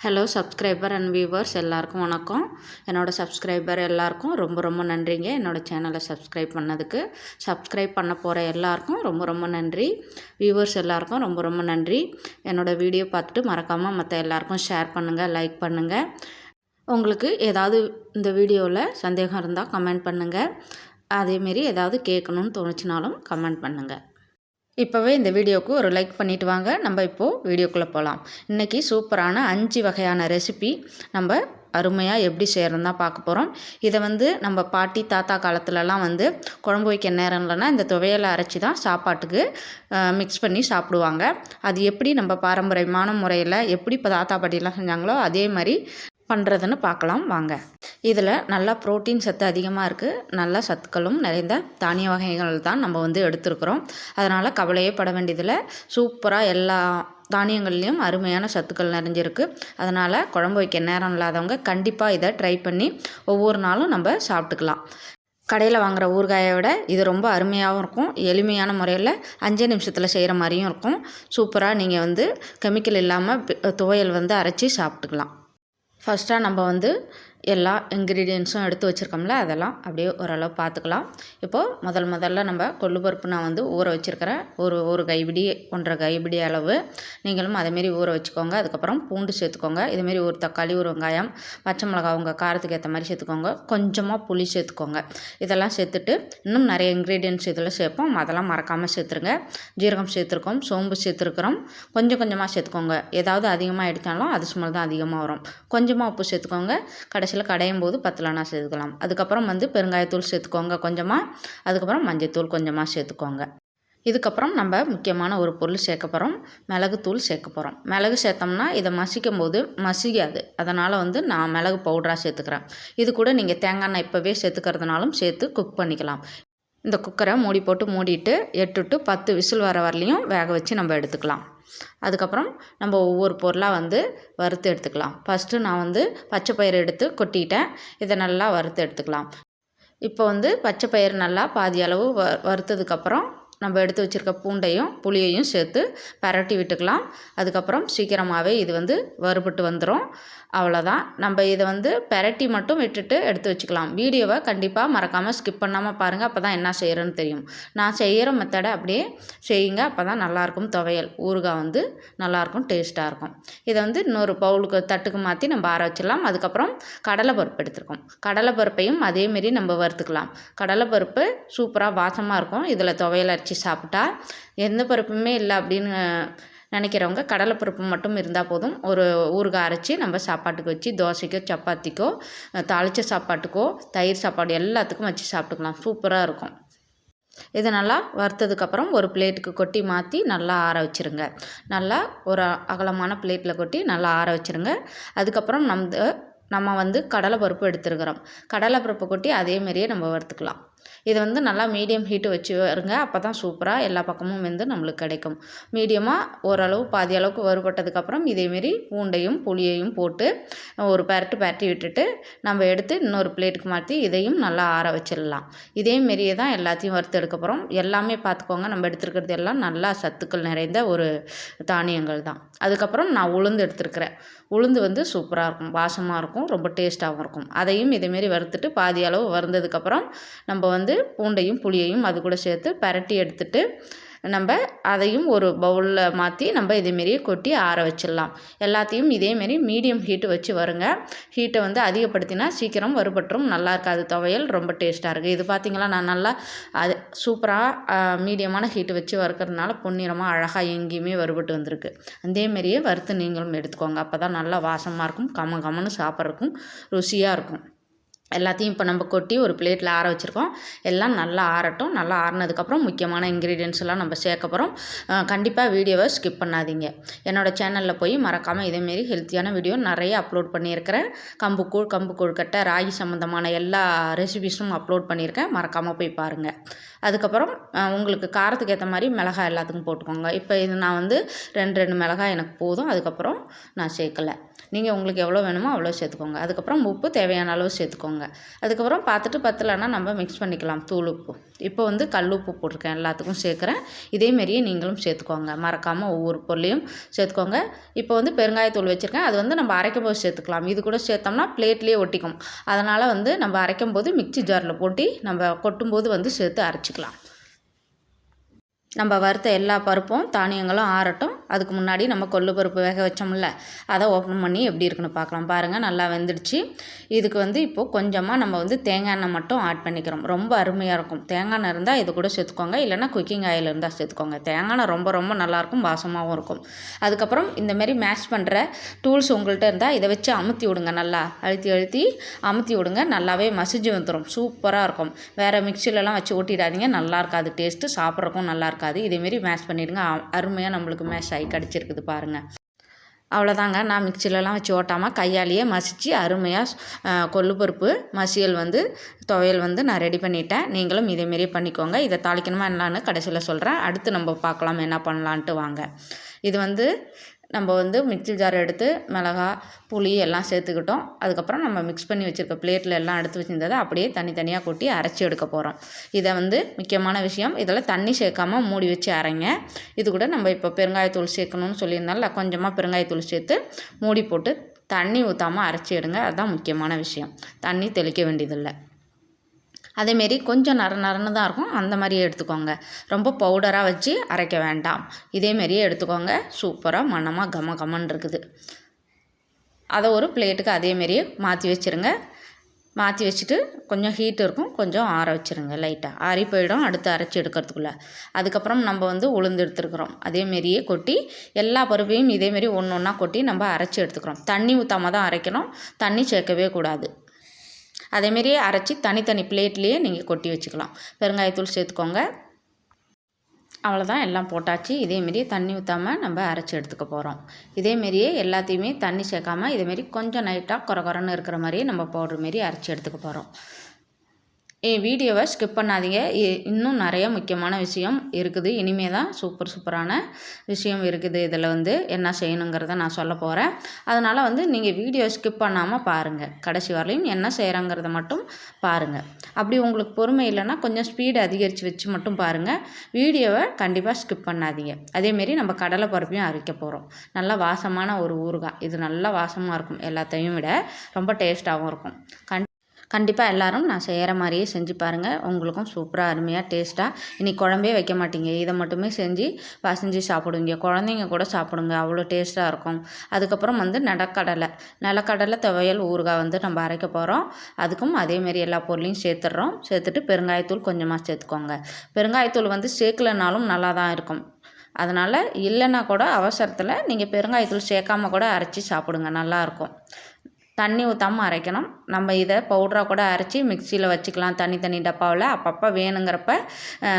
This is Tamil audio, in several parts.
ஹலோ சப்ஸ்கிரைபர் அண்ட் வியூவர்ஸ் எல்லாருக்கும் வணக்கம். என்னோடய சப்ஸ்கிரைபர் எல்லாருக்கும் ரொம்ப ரொம்ப நன்றிங்க. என்னோடய சேனலை சப்ஸ்கிரைப் பண்ணதுக்கு. சப்ஸ்கிரைப் பண்ண போகிற எல்லாருக்கும் ரொம்ப ரொம்ப நன்றி. வியூவர்ஸ் எல்லாருக்கும் ரொம்ப ரொம்ப நன்றி. என்னோடய வீடியோ பார்த்துட்டு மறக்காமல் மற்ற எல்லாருக்கும் ஷேர் பண்ணுங்கள் லைக் பண்ணுங்கள் உங்களுக்கு ஏதாவது இந்த வீடியோவில் சந்தேகம் இருந்தால் கமெண்ட் பண்ணுங்கள் அதேமாரி ஏதாவது கேட்கணுன்னு தோணுச்சுனாலும் கமெண்ட் பண்ணுங்கள் இப்போவே இந்த வீடியோவுக்கு ஒரு லைக் பண்ணிவிட்டு வாங்க. நம்ம இப்போது வீடியோக்குள்ளே போகலாம் இன்றைக்கி சூப்பரான அஞ்சு வகையான ரெசிபி நம்ம அருமையாக எப்படி செய்கிறோம் தான் பார்க்க போகிறோம் இதை வந்து நம்ம பாட்டி தாத்தா காலத்துலலாம் வந்து குழம்பு வைக்க நேரம் இல்லைன்னா இந்த துவையலை அரைச்சி தான் சாப்பாட்டுக்கு மிக்ஸ் பண்ணி சாப்பிடுவாங்க. அது எப்படி நம்ம பாரம்பரியமான முறையில் எப்படி இப்போ தாத்தா பாட்டிலாம் செஞ்சாங்களோ அதே மாதிரி பண்ணுறதுன்னு பார்க்கலாம் வாங்க. இதில் நல்லா ப்ரோட்டீன் சத்து அதிகமாக இருக்குது நல்ல சத்துக்களும் நிறைந்த தானிய வகைகள் தான் நம்ம வந்து எடுத்துருக்குறோம். அதனால் கவலையே பட வேண்டியதில் சூப்பராக எல்லா தானியங்கள்லேயும் அருமையான சத்துக்கள் நிறைஞ்சிருக்கு. அதனால் குழம்பு வைக்க நேரம் இல்லாதவங்க கண்டிப்பாக இதை ட்ரை பண்ணி ஒவ்வொரு நாளும் நம்ம சாப்பிட்டுக்கலாம். கடையில் வாங்குகிற ஊறுகாயை விட இது ரொம்ப அருமையாகவும் இருக்கும். எளிமையான முறையில் அஞ்சே நிமிஷத்தில் செய்கிற மாதிரியும் இருக்கும். சூப்பராக நீங்கள் வந்து கெமிக்கல் இல்லாமல் துவையல் வந்து அரைச்சி சாப்பிட்டுக்கலாம். ஃபஸ்ட்டாக நம்ம வந்து எல்லா இன்க்ரீடியன்ஸும் எடுத்து வச்சுருக்கோம்ல அதெல்லாம் அப்படியே ஓரளவு பார்த்துக்கலாம் இப்போது முதல் முதல்ல நம்ம கொள்ளு பருப்பு நான் வந்து ஊற வச்சுருக்கிறேன். ஒரு ஒரு கைப்பிடி ஒன்றரை கைப்பிடி அளவு. நீங்களும் அதேமாரி ஊற வச்சுக்கோங்க. அதுக்கப்புறம் பூண்டு சேர்த்துக்கோங்க. இதுமாரி ஒரு தக்காளி ஒரு வெங்காயம் பச்சை மிளகா உங்கள் காரத்துக்கு ஏற்ற மாதிரி சேர்த்துக்கோங்க. கொஞ்சமாக புளி சேர்த்துக்கோங்க. இதெல்லாம் சேர்த்துட்டு இன்னும் நிறைய இன்க்ரீடியன்ஸ் இதில் சேர்ப்போம். அதெல்லாம் மறக்காமல் சேர்த்துருங்க. ஜீரகம் சேர்த்துருக்கோம். சோம்பு சேர்த்துருக்குறோம். கொஞ்சம் கொஞ்சமாக சேர்த்துக்கோங்க. ஏதாவது அதிகமாக எடுத்தாலும் அது சுமல் தான் அதிகமாக வரும். கொஞ்சமாக உப்பு சேர்த்துக்கோங்க. கடைசியில் கடைசியில் கடையும் போது பத்தலனா சேர்த்துக்கலாம். அதுக்கப்புறம் வந்து பெருங்காயத்தூள் சேர்த்துக்கோங்க கொஞ்சமாக அதுக்கப்புறம் மஞ்சத்தூள் கொஞ்சமாக சேர்த்துக்கோங்க. இதுக்கப்புறம் நம்ம முக்கியமான ஒரு பொருள் சேர்க்க போகிறோம் மிளகுத்தூள் சேர்க்க போகிறோம் மிளகு சேர்த்தோம்னா இதை மசிக்கும் போது மசிக்காது அதனால் வந்து நான் மிளகு பவுடராக சேர்த்துக்கிறேன். இது கூட நீங்கள் தேங்காய் எண்ணெய் இப்போவே சேர்த்துக்கிறதுனாலும் சேர்த்து குக் பண்ணிக்கலாம். இந்த குக்கரை மூடி போட்டு மூடிட்டு எட்டு டு பத்து விசில் வர வரலையும் வேக வச்சு நம்ம எடுத்துக்கலாம். அதுக்கப்புறம் நம்ம ஒவ்வொரு பொருளாக வந்து வறுத்து எடுத்துக்கலாம். ஃபஸ்ட்டு நான் வந்து பச்சை பயிறு எடுத்து கொட்டிட்டேன். இதை நல்லா வறுத்து எடுத்துக்கலாம். இப்போ வந்து பச்சை பயிறு நல்லா பாதி அளவு வ வறுத்ததுக்கப்புறம் நம்ம எடுத்து வச்சுருக்க பூண்டையும் புளியையும் சேர்த்து பரட்டி விட்டுக்கலாம். அதுக்கப்புறம் சீக்கிரமாகவே இது வந்து வறுபட்டு வந்துடும் அவ்வளோதான். நம்ம இதை வந்து பெரட்டி மட்டும் விட்டுட்டு எடுத்து வச்சுக்கலாம். வீடியோவை கண்டிப்பாக மறக்காமல் ஸ்கிப் பண்ணாமல் பாருங்கள் அப்போ தான் என்ன செய்கிறேன்னு தெரியும். நான் செய்கிற மெத்தடை அப்படியே செய்யுங்க. அப்போ தான் நல்லாயிருக்கும் துவையல். ஊறுகாய் வந்து நல்லாயிருக்கும் டேஸ்ட்டாக இருக்கும். இதை வந்து இன்னொரு பவுலுக்கு தட்டுக்கு மாற்றி நம்ம ஆற வச்சிடலாம். அதுக்கப்புறம் கடலைப்பருப்பு எடுத்துருக்கோம். கடலைப்பருப்பையும் அதேமாரி நம்ம வறுத்துக்கலாம். கடலைப்பருப்பு சூப்பராக வாசமாக இருக்கும். இதில் துவையல் வச்சு சாப்பிட்டா எந்த பருப்புமே இல்லை அப்படின்னு நினைக்கிறவங்க கடலைப்பருப்பு மட்டும் இருந்தால் போதும். ஒரு ஊறுகாய் அரைச்சி நம்ம சாப்பாட்டுக்கு வச்சு தோசைக்கோ சப்பாத்திக்கோ தாளித்த சாப்பாட்டுக்கோ தயிர் சாப்பாடு எல்லாத்துக்கும் வச்சு சாப்பிட்டுக்கலாம். சூப்பராக இருக்கும். இதை நல்லா வறுத்ததுக்கப்புறம் ஒரு பிளேட்டுக்கு கொட்டி மாற்றி நல்லா ஆற வச்சுருங்க. நல்லா ஒரு அகலமான பிளேட்டில் கொட்டி நல்லா ஆற வச்சுருங்க. அதுக்கப்புறம் நம்ம நம்ம வந்து கடலைப்பருப்பு எடுத்துருக்கிறோம். கடலைப்பருப்பு கொட்டி அதேமாரியே நம்ம வறுத்துக்கலாம். இதை வந்து நல்லா மீடியம் ஹீட்டு வச்சு வருங்க. அப்போ தான் சூப்பராக எல்லா பக்கமும் வந்து நம்மளுக்கு கிடைக்கும். மீடியமாக ஓரளவு பாதி அளவுக்கு வறுபட்டதுக்கப்புறம் இதேமாரி பூண்டையும் புளியையும் போட்டு ஒரு பரட்டு பரட்டி விட்டுட்டு நம்ம எடுத்து இன்னொரு பிளேட்டுக்கு மாற்றி இதையும் நல்லா ஆற வச்சிடலாம். இதேமாரியே தான் எல்லாத்தையும் வறுத்து எடுக்க போகிறோம் எல்லாமே பார்த்துக்கோங்க நம்ம எடுத்துருக்கிறது எல்லாம் நல்லா சத்துக்கள் நிறைந்த ஒரு தானியங்கள் தான். அதுக்கப்புறம் நான் உளுந்து எடுத்துருக்கிறேன். உளுந்து வந்து சூப்பராக இருக்கும். வாசமாக இருக்கும். ரொம்ப டேஸ்ட்டாகவும் இருக்கும். அதையும் இதேமாரி வறுத்துட்டு பாதி அளவு வறுந்ததுக்கப்புறம் நம்ம வந்து பூண்டையும் புளியையும் அது கூட சேர்த்து பரட்டி எடுத்துட்டு நம்ம அதையும் ஒரு பவுலில் மாற்றி நம்ம இதேமாரியே கொட்டி ஆற வச்சிடலாம். எல்லாத்தையும் இதேமாரி மீடியம் ஹீட்டு வச்சு வருங்க. ஹீட்டை வந்து அதிகப்படுத்தினா சீக்கிரம் வறுபட்டுரும். நல்லா இருக்காது. துவையல் ரொம்ப டேஸ்ட்டாக இருக்குது இது பார்த்திங்களா நான் நல்லா அது சூப்பராக மீடியமான ஹீட்டு வச்சு வறுக்கிறதுனால பொன்னிறமாக அழகாக எங்கேயுமே வறுபட்டு வந்திருக்கு. அதேமாரியே வறுத்து நீங்களும் எடுத்துக்கோங்க. அப்போ தான் நல்லா வாசமாக இருக்கும். கம கமன்னு சாப்பிட்றதுக்கும் ருசியாக இருக்கும். எல்லாத்தையும் இப்போ நம்ம கொட்டி ஒரு பிளேட்டில் ஆற வச்சுருக்கோம். எல்லாம் நல்லா ஆறட்டும். நல்லா ஆறினதுக்கப்புறம் முக்கியமான இன்க்ரீடியன்ஸ் எல்லாம் நம்ம சேர்க்க போகிறோம் கண்டிப்பாக வீடியோவை ஸ்கிப் பண்ணாதீங்க. என்னோடய சேனலில் போய் மறக்காமல் இதேமாரி ஹெல்த்தியான வீடியோ நிறைய அப்லோட் பண்ணியிருக்கிறேன். கம்பு கூழ் கம்பு கொழுக்கட்டை ராகி சம்மந்தமான எல்லா ரெசிபிஸும் அப்லோட் பண்ணியிருக்கேன். மறக்காமல் போய் பாருங்கள் அதுக்கப்புறம் உங்களுக்கு காரத்துக்கு ஏற்ற மாதிரி மிளகாய் எல்லாத்துக்கும் போட்டுக்கோங்க. இப்போ இது நான் வந்து ரெண்டு ரெண்டு மிளகாய் எனக்கு போதும். அதுக்கப்புறம் நான் சேர்க்கலை. நீங்கள் உங்களுக்கு எவ்வளோ வேணுமோ அவ்வளோ சேர்த்துக்கோங்க. அதுக்கப்புறம் உப்பு தேவையான அளவு சேர்த்துக்கோங்க. சேர்த்துக்கோங்க அதுக்கப்புறம் பார்த்துட்டு பத்தலைன்னா நம்ம மிக்ஸ் பண்ணிக்கலாம். தூள் உப்பு இப்போ வந்து கல் உப்பு போட்டிருக்கேன். எல்லாத்துக்கும் சேர்க்குறேன். இதேமாரியே நீங்களும் சேர்த்துக்கோங்க. மறக்காமல் ஒவ்வொரு பொருளையும் சேர்த்துக்கோங்க. இப்போ வந்து பெருங்காயத்தூள் வச்சுருக்கேன். அது வந்து நம்ம அரைக்கும் போது சேர்த்துக்கலாம். இது கூட சேர்த்தோம்னா பிளேட்லேயே ஒட்டிக்கும். அதனால் வந்து நம்ம அரைக்கும் போது மிக்சி ஜாரில் போட்டி நம்ம கொட்டும்போது வந்து சேர்த்து அரைச்சிக்கலாம். நம்ம வறுத்த எல்லா பருப்பும் தானியங்களும் ஆறட்டும். அதுக்கு முன்னாடி நம்ம கொள்ளு பருப்பு வேக வச்சோம்ல அதை ஓப்பன் பண்ணி எப்படி இருக்குன்னு பார்க்கலாம். பாருங்கள் நல்லா வெந்துடுச்சு. இதுக்கு வந்து இப்போது கொஞ்சமாக நம்ம வந்து தேங்காய் எண்ணெய் மட்டும் ஆட் பண்ணிக்கிறோம். ரொம்ப அருமையாக இருக்கும். தேங்காய் எண்ணெய் இருந்தால் இது கூட சேர்த்துக்கோங்க. இல்லைனா குக்கிங் ஆயில் இருந்தால் சேர்த்துக்கோங்க. தேங்காய் எண்ணெய் ரொம்ப ரொம்ப நல்லாயிருக்கும் வாசமாகவும் இருக்கும். அதுக்கப்புறம் இந்தமாரி மேஷ் பண்ணுற டூல்ஸ் உங்கள்கிட்ட இருந்தால் இதை வச்சு அமுத்தி விடுங்க நல்லா. அழுத்தி அழுத்தி அமுத்தி விடுங்க. நல்லாவே மசிஞ்சு வந்துடும் சூப்பராக இருக்கும். வேறு மிக்சிலலாம் வச்சு ஓட்டிடாதீங்க. நல்லா இருக்காது. டேஸ்ட்டு சாப்பிட்றக்கும் நல்லா இருக்காது. இதேமாரி மேஷ் பண்ணிவிடுங்க அருமையாக நம்மளுக்கு மேஷ் ஆகி கை கிடச்சிருக்குது பாருங்கள் அவ்வளோதாங்க நான் மிக்சிலலாம் வச்சு ஓட்டாமல் கையாலேயே மசித்து அருமையாக கொள்ளுப்பருப்பு மசியல் வந்து துவையல் வந்து நான் ரெடி பண்ணிட்டேன். நீங்களும் இதேமாரி பண்ணிக்கோங்க. இதை தாளிக்கணுமா என்னான்னு கடைசியில் சொல்கிறேன் அடுத்து நம்ம பார்க்கலாம் என்ன பண்ணலான்ட்டு வாங்க. இது வந்து நம்ம வந்து மிக்ஸி ஜார் எடுத்து மிளகா புளி எல்லாம் சேர்த்துக்கிட்டோம். அதுக்கப்புறம் நம்ம மிக்ஸ் பண்ணி வச்சுருக்க பிளேட்டில் எல்லாம் எடுத்து வச்சுருந்ததை அப்படியே தனித்தனியாக கொட்டி அரைச்சி எடுக்க போகிறோம் இதை வந்து முக்கியமான விஷயம். இதில் தண்ணி சேர்க்காம மூடி வச்சு அரைங்க. இது கூட நம்ம இப்போ பெருங்காயத்தூள் சேர்க்கணும்னு சொல்லியிருந்தால கொஞ்சமாக பெருங்காயத்தூள் சேர்த்து மூடி போட்டு தண்ணி ஊற்றாமல் அரைச்சி எடுங்க. அதுதான் முக்கியமான விஷயம். தண்ணி தெளிக்க வேண்டியதில்லை. அதேமாரி கொஞ்சம் நர நரன்னு தான் இருக்கும். அந்த மாதிரியே எடுத்துக்கோங்க. ரொம்ப பவுடராக வச்சு அரைக்க வேண்டாம். இதேமாரியே எடுத்துக்கோங்க. சூப்பராக மனமாக கம கமன் இருக்குது. அதை ஒரு பிளேட்டுக்கு அதேமாரியே மாற்றி வச்சுருங்க. மாற்றி வச்சுட்டு கொஞ்சம் ஹீட் இருக்கும். கொஞ்சம் ஆற வச்சுருங்க. லைட்டாக ஆறி போயிடும். அடுத்து அரைச்சி எடுக்கிறதுக்குள்ளே. அதுக்கப்புறம் நம்ம வந்து உளுந்து எடுத்துருக்குறோம். அதேமாரியே கொட்டி எல்லா பருப்பையும் இதேமாரி ஒன்று ஒன்றா கொட்டி நம்ம அரைச்சி எடுத்துக்கிறோம். தண்ணி ஊற்றாம தான் அரைக்கணும். தண்ணி சேர்க்கவே கூடாது. அதேமாரி அரைச்சி தனித்தனி பிளேட்லேயே நீங்கள் கொட்டி வச்சுக்கலாம். பெருங்காயத்தூள் சேர்த்துக்கோங்க. அவ்வளோதான் எல்லாம் போட்டாச்சு. இதேமாரி தண்ணி ஊற்றாமல் நம்ம அரைச்சி எடுத்துக்க போகிறோம் இதேமாரியே எல்லாத்தையுமே தண்ணி சேர்க்காமல் இதேமாரி கொஞ்சம் நைட்டாக குறை குறைன்னு இருக்கிற மாதிரியே நம்ம பவுடர் மாரி அரைச்சி எடுத்துக்க போகிறோம் என் வீடியோவை ஸ்கிப் பண்ணாதீங்க. இன்னும் நிறைய முக்கியமான விஷயம் இருக்குது. இனிமே தான் சூப்பர் சூப்பரான விஷயம் இருக்குது. இதில் வந்து என்ன செய்யணுங்கிறத நான் சொல்ல போகிறேன் அதனால் வந்து நீங்கள் வீடியோ ஸ்கிப் பண்ணாமல் பாருங்கள் கடைசி வரலையும் என்ன செய்கிறாங்கிறத மட்டும் பாருங்கள் அப்படி உங்களுக்கு பொறுமை இல்லைன்னா கொஞ்சம் ஸ்பீடு அதிகரித்து வச்சு மட்டும் பாருங்கள் வீடியோவை கண்டிப்பாக ஸ்கிப் பண்ணாதீங்க. அதேமாரி நம்ம கடலை பருப்பையும் அரைக்க போகிறோம் நல்லா வாசமான ஒரு ஊறுகாய். இது நல்லா வாசமாக இருக்கும். எல்லாத்தையும் விட ரொம்ப டேஸ்ட்டாகவும் இருக்கும். கண் கண்டிப்பாக எல்லோரும் நான் செய்கிற மாதிரியே செஞ்சு பாருங்கள் உங்களுக்கும் சூப்பராக அருமையாக டேஸ்ட்டாக இன்றைக்கி குழம்பே வைக்க மாட்டீங்க. இதை மட்டுமே செஞ்சு பசஞ்சு சாப்பிடுவீங்க. குழந்தைங்க கூட சாப்பிடுங்க. அவ்வளோ டேஸ்ட்டாக இருக்கும். அதுக்கப்புறம் வந்து நிலக்கடலை நிலக்கடலை துவையல் ஊறுகாய் வந்து நம்ம அரைக்க போகிறோம் அதுக்கும் அதேமாரி எல்லா பொருளையும் சேர்த்துட்றோம். சேர்த்துட்டு பெருங்காயத்தூள் கொஞ்சமாக சேர்த்துக்கோங்க. பெருங்காயத்தூள் வந்து சேர்க்கலனாலும் நல்லா தான் இருக்கும். அதனால் இல்லைன்னா கூட அவசரத்தில் நீங்கள் பெருங்காயத்தூள் சேர்க்காம கூட அரைச்சி சாப்பிடுங்க. நல்லாயிருக்கும் தண்ணி ஊற்றாமல் அரைக்கணும். நம்ம இதை பவுடராக கூட அரைச்சி மிக்சியில் வச்சுக்கலாம். தனி தனி டப்பாவில். அப்பப்போ வேணுங்கிறப்ப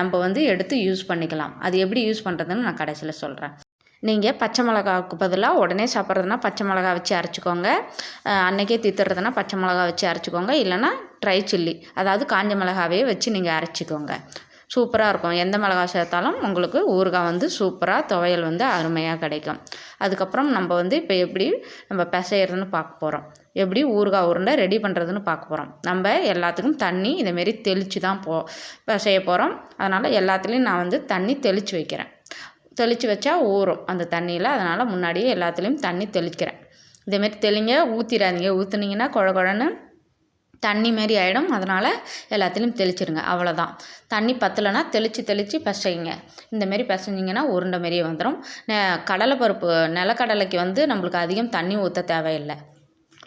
நம்ம வந்து எடுத்து யூஸ் பண்ணிக்கலாம். அது எப்படி யூஸ் பண்ணுறதுன்னு நான் கடைசியில் சொல்கிறேன் நீங்கள் பச்சை மிளகாவுக்கு பதிலாக உடனே சாப்பிட்றதுனா பச்சை மிளகா வச்சு அரைச்சிக்கோங்க. அன்றைக்கே தித்துறதுனா பச்சை மிளகா வச்சு அரைச்சிக்கோங்க. இல்லைனா ட்ரை சில்லி அதாவது காஞ்ச மிளகாவே வச்சு நீங்கள் அரைச்சிக்கோங்க. சூப்பராக இருக்கும். எந்த மிளகா சேர்த்தாலும் உங்களுக்கு ஊறுகாய் வந்து சூப்பராக துவையல் வந்து அருமையாக கிடைக்கும். அதுக்கப்புறம் நம்ம வந்து இப்போ எப்படி நம்ம பிசையிறதுன்னு பார்க்க போகிறோம் எப்படி ஊறுகாய் உருண்டை ரெடி பண்ணுறதுன்னு பார்க்க போகிறோம் நம்ம எல்லாத்துக்கும் தண்ணி இதேமாரி தெளித்து தான் போ செய்ய போகிறோம் அதனால் எல்லாத்துலேயும் நான் வந்து தண்ணி தெளித்து வைக்கிறேன். தெளித்து வச்சா ஊறும். அந்த தண்ணியில் அதனால் முன்னாடியே எல்லாத்துலேயும் தண்ணி தெளிக்கிறேன். இதேமாரி தெளிங்க ஊற்றிடாதீங்க ஊற்றுனீங்கன்னா குழ குழன்னு தண்ணி மாரி ஆகிடும் அதனால் எல்லாத்துலேயும் தெளிச்சிடுங்க அவ்வளோதான் தண்ணி பத்தலைன்னா தெளித்து தெளித்து பிசைங்க. இந்தமாரி பிசைஞ்சிங்கன்னா உருண்டை மாரியே வந்துடும் கடலை பருப்பு நிலக்கடலைக்கு வந்து நம்மளுக்கு அதிகம் தண்ணி ஊற்ற தேவையில்லை.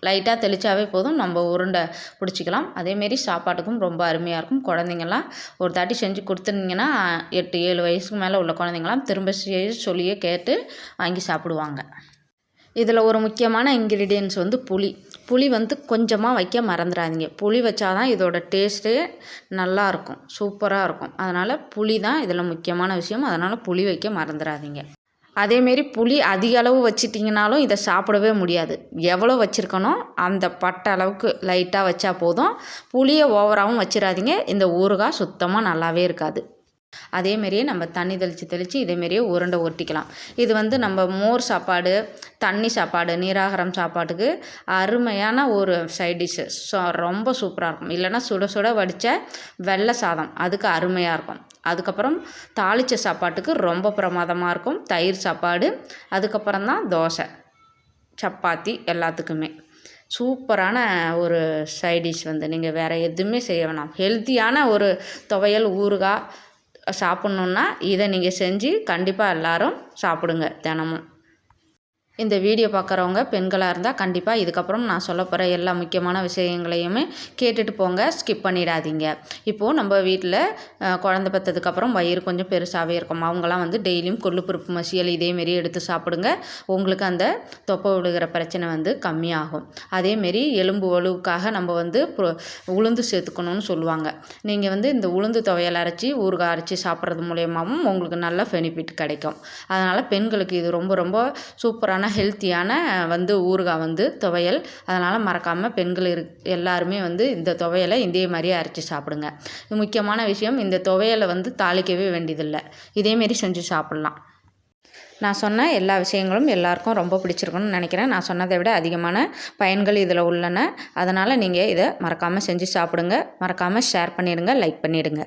லைட்டாக தெளித்தாவே போதும். நம்ம உருண்டை பிடிச்சிக்கலாம். அதேமாரி சாப்பாட்டுக்கும் ரொம்ப அருமையாக இருக்கும். குழந்தைங்கள்லாம் ஒரு தாட்டி செஞ்சு கொடுத்துருந்தீங்கன்னா எட்டு ஏழு வயசுக்கு மேலே உள்ள குழந்தைங்களாம் திரும்ப சொல்லியே கேட்டு வாங்கி சாப்பிடுவாங்க. இதில் ஒரு முக்கியமான இன்க்ரீடியன்ஸ் வந்து புளி. புளி வந்து கொஞ்சமாக வைக்க மறந்துடாதீங்க. புளி வச்சாதான் இதோட டேஸ்ட்டே நல்லாயிருக்கும் சூப்பராக இருக்கும். அதனால் புளி தான் இதில் முக்கியமான விஷயம். அதனால் புளி வைக்க மறந்துடாதீங்க. அதேமாரி புளி அதிக அளவு வச்சிட்டிங்கனாலும் இதை சாப்பிடவே முடியாது. எவ்வளோ வச்சுருக்கணும் அந்த பட்ட அளவுக்கு லைட்டாக வச்சா போதும். புளியை ஓவராகவும் வச்சிடாதீங்க. இந்த ஊறுகாய் சுத்தமாக நல்லாவே இருக்காது. அதேமாரியே நம்ம தண்ணி தெளித்து தெளித்து இதேமாரியே உருண்டை ஒட்டிக்கலாம் இது வந்து நம்ம மோர் சாப்பாடு தண்ணி சாப்பாடு நீராகாரம் சாப்பாட்டுக்கு அருமையான ஒரு சைட் டிஷ்ஷு ஸோ ரொம்ப சூப்பராக இருக்கும். இல்லைன்னா சுட சுட வடித்த வெள்ளை சாதம் அதுக்கு அருமையாக இருக்கும். அதுக்கப்புறம் தாளித்த சாப்பாட்டுக்கு ரொம்ப பிரமாதமாக இருக்கும். தயிர் சாப்பாடு அதுக்கப்புறம் தான் தோசை சப்பாத்தி எல்லாத்துக்குமே. சூப்பரான ஒரு சைட் டிஷ் வந்து. நீங்கள் வேறு எதுவுமே செய்ய வேணாம். ஹெல்த்தியான ஒரு துவையல் ஊறுகாய் சாப்பிட்ணுன்னா இதை நீங்கள் செஞ்சு கண்டிப்பாக எல்லோரும் சாப்பிடுங்க தினமும். இந்த வீடியோ பார்க்குறவங்க பெண்களாக இருந்தால் கண்டிப்பாக இதுக்கப்புறம் நான் சொல்ல போகிற எல்லா முக்கியமான விஷயங்களையுமே கேட்டுட்டு போங்க ஸ்கிப் பண்ணிடாதீங்க. இப்போது நம்ம வீட்டில் குழந்த பெற்றதுக்கப்புறம் வயிறு கொஞ்சம் பெருசாகவே இருக்கும். அவங்களாம் வந்து டெய்லியும் கொள்ளுப்பருப்பு மசியல் இதேமாரி எடுத்து சாப்பிடுங்க. உங்களுக்கு அந்த தொப்பை விழுகிற பிரச்சனை வந்து கம்மியாகும். அதேமாரி எலும்பு வலுவுக்காக நம்ம வந்து உளுந்து சேர்த்துக்கணும்னு சொல்லுவாங்க. நீங்கள் வந்து இந்த உளுந்து துவையல் அரைச்சி ஊறுகாய் அரைச்சி சாப்பிட்றது மூலயமாவும் உங்களுக்கு நல்ல பெனிஃபிட் கிடைக்கும். அதனால் பெண்களுக்கு இது ரொம்ப ரொம்ப சூப்பரான சூப்பரான ஹெல்த்தியான வந்து ஊறுகாய் வந்து துவையல். அதனால் மறக்காமல் பெண்கள் இரு எல்லாருமே வந்து இந்த துவையலை இதே மாதிரியே அரைச்சி சாப்பிடுங்க. முக்கியமான விஷயம். இந்த துவையலை வந்து தாளிக்கவே வேண்டியதில்லை. இதேமாரி செஞ்சு சாப்பிட்லாம். நான் சொன்ன எல்லா விஷயங்களும் எல்லாருக்கும் ரொம்ப பிடிச்சிருக்குன்னு நினைக்கிறேன். நான் சொன்னதை விட அதிகமான பயன்கள் இதில் உள்ளன. அதனால் நீங்கள் இதை மறக்காமல் செஞ்சு சாப்பிடுங்க. மறக்காமல் ஷேர் பண்ணிடுங்க லைக் பண்ணிவிடுங்க